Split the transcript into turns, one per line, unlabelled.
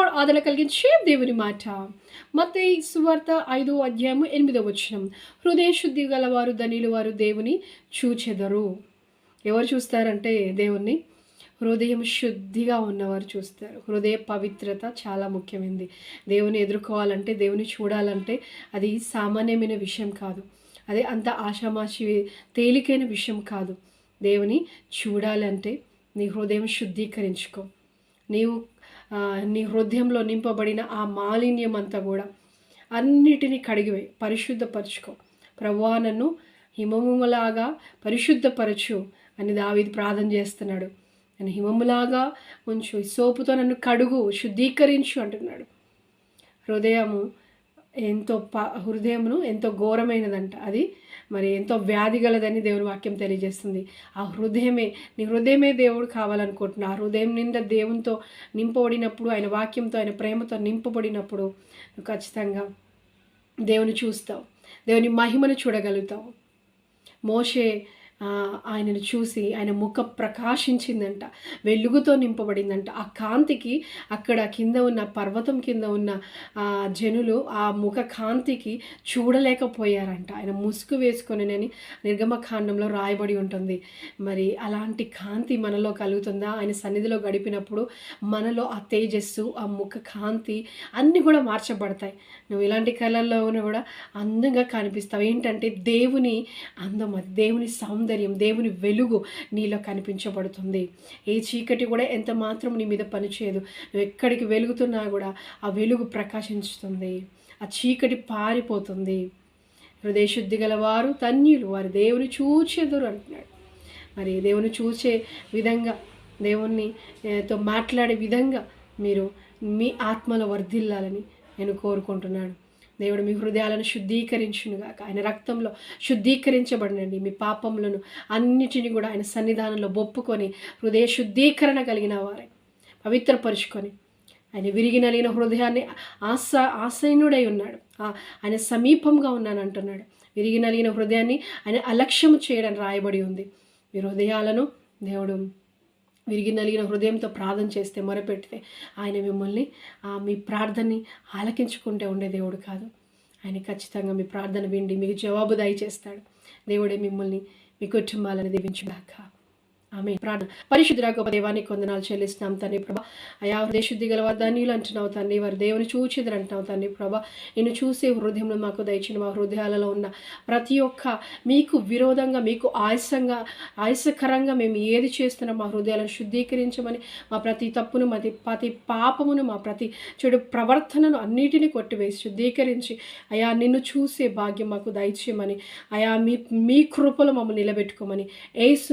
Lord ఆదరణ కలిగించే దేవుని మాట. మత సువార్త ఐదో అధ్యాయము ఎనిమిదో వచనం. హృదయ శుద్ధి గలవారు ధనిలు వారు దేవుని చూచెదరు. ఎవరు చూస్తారంటే దేవుణ్ణి? హృదయం శుద్ధిగా ఉన్నవారు చూస్తారు. హృదయ పవిత్రత చాలా ముఖ్యమైనది. దేవుని ఎదుర్కోవాలంటే దేవుని చూడాలంటే అది సామాన్యమైన విషయం కాదు. అదే అంత ఆషామాషి తేలికైన విషయం కాదు. దేవుని చూడాలంటే నీ హృదయం శుద్ధీకరించుకో. నీవు నీ హృదయంలో నింపబడిన ఆ మాలిన్యం అంతా కూడా అన్నిటినీ కడిగివే పరిశుద్ధపరచుకో. ప్రభువా నన్ను హిమములాగా పరిశుద్ధపరచు అని దావీది ప్రార్థన చేస్తున్నాడు. నన్ను హిమములాగా ఉంచు. సోపుతో నన్ను కడుగు. శుద్ధీకరించు అంటున్నాడు. హృదయము ఎంతో ప హృదయమును ఎంతో ఘోరమైనదంట. అది మరి ఎంతో వ్యాధి గలదని దేవుని వాక్యం తెలియజేస్తుంది. ఆ హృదయమే నీ హృదయమే దేవుడు కావాలనుకుంటున్నా. ఆ హృదయం నిండా దేవునితో నింపబడినప్పుడు ఆయన వాక్యంతో ఆయన ప్రేమతో నింపబడినప్పుడు నువ్వు ఖచ్చితంగా దేవుని చూస్తావు. దేవుని మహిమను చూడగలుగుతావు. మోషే ఆయనను చూసి ఆయన ముఖ ప్రకాశించిందంట వెలుగుతో నింపబడిందంట. ఆ కాంతికి అక్కడ కింద ఉన్న పర్వతం కింద ఉన్న ఆ జనులు ఆ ముఖ కాంతికి చూడలేకపోయారంట. ఆయన ముసుగు వేసుకొనినని నిర్గమకాండంలో రాయబడి ఉంటుంది. మరి అలాంటి కాంతి మనలో కలుగుతుందా? ఆయన సన్నిధిలో గడిపినప్పుడు మనలో ఆ తేజస్సు ఆ ముఖ కాంతి అన్నీ కూడా మార్చబడతాయి. నువ్వు ఇలాంటి కళల్లో కూడా అందంగా కనిపిస్తావు. ఏంటంటే దేవుని అందం అది. దేవుని సౌందర్యం. దేవుని వెలుగు నీలో కనిపించబడుతుంది. ఏ చీకటి కూడా ఎంత మాత్రం నీ మీద పనిచేయదు. నువ్వు ఎక్కడికి వెలుగుతున్నా కూడా ఆ వెలుగు ప్రకాశించుతుంది. ఆ చీకటి పారిపోతుంది. హృదయశుద్ధి గల వారు వారు దేవుని చూచెదురు అంటున్నాడు. మరి దేవుని చూసే విధంగా దేవుణ్ణి తో మాట్లాడే విధంగా మీరు మీ ఆత్మలో వర్ధిల్లాలని నేను కోరుకుంటున్నాను. దేవుడు మీ హృదయాలను శుద్ధీకరించునుగాక. ఆయన రక్తంలో శుద్ధీకరించబడినండి. మీ పాపములను అన్నిటిని కూడా ఆయన సన్నిధానంలో బొప్పుకొని హృదయ శుద్ధీకరణ కలిగిన వారే. పవిత్రపరుచుకొని ఆయన విరిగి నలిగిన హృదయాన్ని ఆశ ఆశయనుడై ఉన్నాడు. ఆ- ఆయన సమీపంగా ఉన్నాను అంటున్నాడు. విరిగి నలిగిన హృదయాన్ని ఆయన అలక్ష్యము చేయడం రాయబడి ఉంది. మీ హృదయాలను దేవుడు విరిగి నలిగిన హృదయంతో ప్రార్థన చేస్తే మొరపెడితే ఆయన మిమ్మల్ని మీ ప్రార్థనని ఆలకించుకుంటే ఉండే దేవుడు కాదు. ఆయన ఖచ్చితంగా మీ ప్రార్థన విండి మీకు జవాబు దయచేస్తాడు. దేవుడే మిమ్మల్ని మీ కుటుంబాలను దీవించుగాక. ఆమె ప్రాణ పరిశుద్ధురా గొప్ప దేవానికి కొందనాలు చెల్లిస్తున్నాం తండ్రి ప్రభా. అయా హృదయ శుద్ధి గల ధన్యులు అంటున్నావు తండ్రి. వారి దేవుని చూచిదరు అంటున్నావు తండ్రి ప్రభా. నేను చూసే హృదయంలో మాకు దయచిన మా హృదయాలలో ఉన్న ప్రతి ఒక్క మీకు విరోధంగా మీకు ఆయాసంగా ఆయాసకరంగా మేము ఏది చేస్తున్నా మా హృదయాలను శుద్ధీకరించమని మా ప్రతి తప్పును మాది ప్రతి పాపమును మా ప్రతి చెడు ప్రవర్తనను అన్నిటినీ కొట్టివేసి శుద్ధీకరించి అయా నిన్ను చూసే భాగ్యం మాకు దయచేయమని అయా మీ మీ కృపలో మమ్మల్ని నిలబెట్టుకోమని ఏసు